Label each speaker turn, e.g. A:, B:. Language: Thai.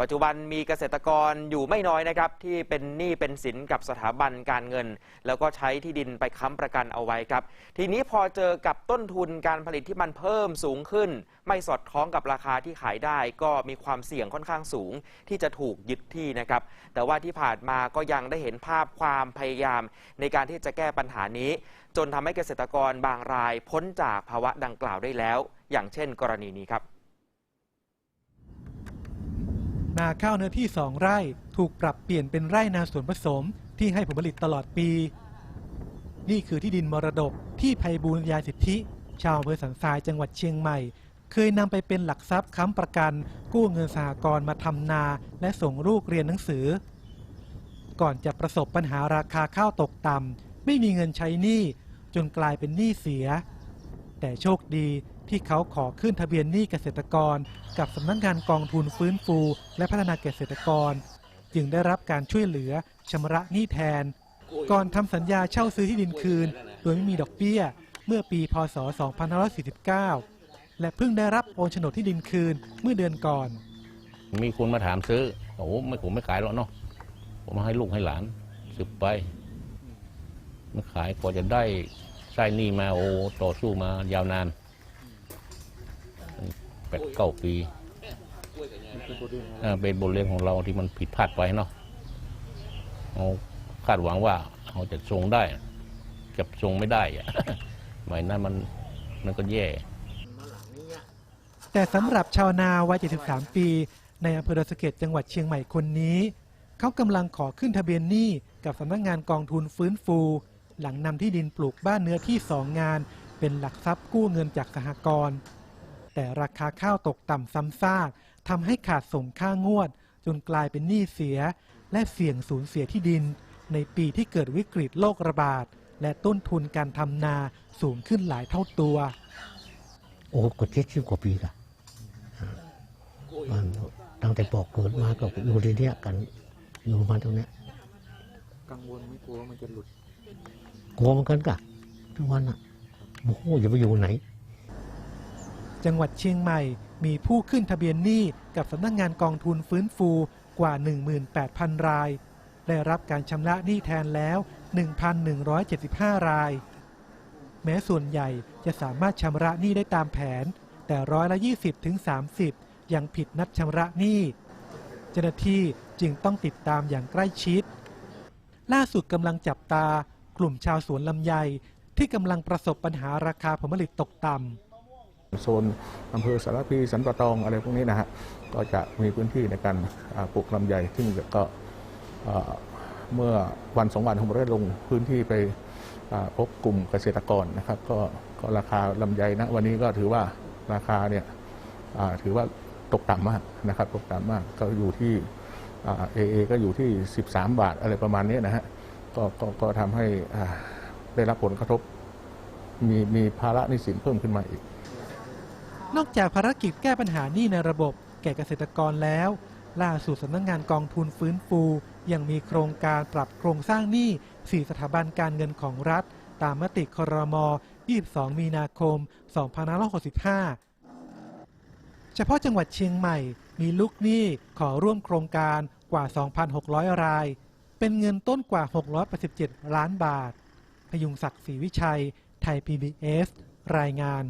A: ปัจจุบันมีเกษตรกรอยู่ไม่น้อยนะครับที่เป็นหนี้เป็นสินกับสถาบันการเงิน แล้วก็ใช้ที่ดินไปค้ำประกันเอาไว้ครับ ทีนี้พอเจอกับต้นทุนการผลิตที่มันเพิ่มสูงขึ้น ไม่สอดคล้องกับราคาที่ขายได้ ก็มีความเสี่ยงค่อนข้างสูง ที่จะถูกยึดที่นะครับ แต่ว่าที่ผ่านมาก็ยังได้เห็นภาพความพยายาม ในการที่จะแก้ปัญหานี้ จนทำให้เกษตรกรบางรายพ้นจากภาวะดังกล่าวได้แล้ว อย่างเช่น กรณีนี้ครับ
B: นาข้าวเนื้อที่2ไร่ ถูกปรับเปลี่ยนเป็นไร่นาสวนผสมที่ให้ผลผลิตตลอดปี นี่คือที่ดินมรดกที่ไพบูลย์ยาสิทธิ ชาวอำเภอสันทรายจังหวัดเชียงใหม่ เคยนำไปเป็นหลักทรัพย์ค้ำประกัน กู้เงินสหกรณ์มาทำนา และส่งลูกเรียนหนังสือ ก่อนจะประสบปัญหาราคาข้าวตกต่ำไม่มีเงินใช้หนี้จนกลายเป็นหนี้เสีย แต่โชคดี ที่เขาขอขึ้นทะเบียนหนี้เกษตรกร กับสำนักงานกองทุนฟื้นฟู และพัฒนาเกษตรกร จึงได้รับการช่วยเหลือชำระหนี้แทน ก่อนทำสัญญาเช่าซื้อที่ดินคืน โดยไม่มีดอกเบี้ย เมื่อปีพศ 2549 และเพิ่งได้รับโอนโฉนดที่ดินคืนเมื่อเดือนก่อน
C: มีคนมาถามซื้อโอ้โหไม่ผมไม่ขายหรอกเนาะผมมาให้ลูกให้หลานสืบไปไม่ขายกว่าจะได้ไส้หนี้มาโอ้ต่อสู้มายาวนาน แปดเก้าปีอ่าเป็นบทเรียนของเราที่มันผิดพลาดไปเนาะเราคาดหวังว่าเราจะทรงได้เก็บทรงไม่ได้อะหมายนั้นมันมันก็แย่
B: แต่สำหรับชาวนาวัย 73 ปี ในอำเภอดอยสะเก็ดจังหวัดเชียงใหม่คนนี้ เขากำลังขอขึ้นทะเบียนหนี้กับสำนักงานกองทุนฟื้นฟู หลังนำที่ดินปลูกบ้านเนื้อที่สองงาน เป็นหลักทรัพย์กู้เงินจากสหกรณ์ แต่ราคาข้าวตกต่ำซ้ำซากทำให้ขาดส่งค่างวด จนกลายเป็นหนี้เสีย และเสี่ยงสูญเสียที่ดิน ในปีที่เกิดวิกฤตโรคระบาด และต้นทุนการทำนาสูงขึ้นหลายเท่าตัว
D: โอ้ก็เจ็ดสิบกว่าปีละมันตั้งแต่ปอกเกิดมาก็อยู่ที่เนี้ยกันอยู่มาตรงเนี้ย
E: กังวลไม่กลัวว่ามันจะหลุด
D: กลัวเหมือนกันกะทุกวันอะโอ้โหอย่าไปอยู่ไหน
B: จังหวัดเชียงใหม่ มีผู้ขึ้นทะเบียนหนี้กับสำนักงานกองทุนฟื้นฟูกว่า 18,000 ราย ได้รับการชำระหนี้แทนแล้ว 1,175 ราย แม้ส่วนใหญ่จะสามารถชำระหนี้ได้ตามแผน แต่ร้อยละ 20ถึง30 ยังผิดนัดชำระหนี้เจ้าหน้าที่จึงต้องติดตามอย่างใกล้ชิด ล่าสุดกำลังจับตากลุ่มชาวสวนลำไยที่กำลังประสบปัญหาราคาผลผลิตตกต่ำ
E: โซนอำเภอสารพีสันปะตองอะไรพวกนี้นะฮะก็จะมีพื้นที่ในการปลูกลำไยซึ่งก็เอ่อเมื่อวันสองวันผมได้ลงพื้นที่ไปพบกลุ่มเกษตรกรนะครับก็ก็ราคาลำไยนะวันนี้ก็ถือว่าราคาเนี่ยถือว่าตกต่ำมากนะครับตกต่ำมากก็อยู่ที่เอเอก็อยู่ที่ 13 บาทอะไรประมาณนี้นะฮะก็ก็ก็ทำให้ได้รับผลกระทบมีมีภาระหนี้สินเพิ่มขึ้นมาอีก
B: นอกจากภารกิจแก้ปัญหาหนี้ในระบบ แก่เกษตรกรแล้ว ล่าสุดสำนักงงานกองทุนฟื้นฟูยังมีโครงการปรับโครงสร้างหนี้4สถาบันการเงินของรัฐ ตามมติครม 22 มีนาคม 2565 เฉพาะจังหวัดเชียงใหม่ มีลูกหนี้ขอร่วมโครงการกว่า 2,600 ราย เป็นเงินต้นกว่า 687 ล้านบาท พยุงศักดิ์ศรีวิชัย ไทย PBS รายงาน